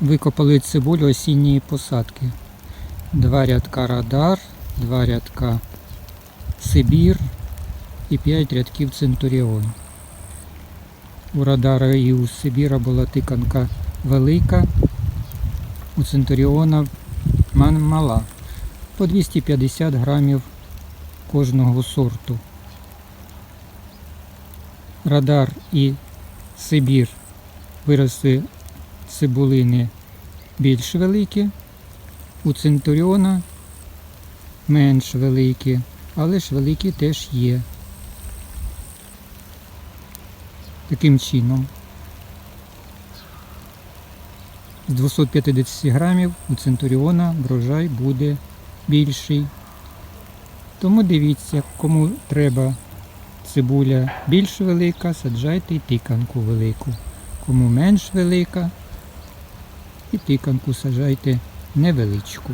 Викопали цибулю осінньої посадки. Два рядка радар, два рядка Сибір і п'ять рядків Центуріон. У радара і у Сибіра була тиканка велика, у Центуріона мала. По 250 грамів кожного сорту. Радар і Сибір виросли цибулини більш великі, у Центуріона менш великі, але ж великі теж є. Таким чином. З 250 грамів у Центуріона врожай буде більший. Тому дивіться, кому треба цибуля більш велика, саджайте і тиканку велику. Кому менш велика, і тиканку сажайте невеличку.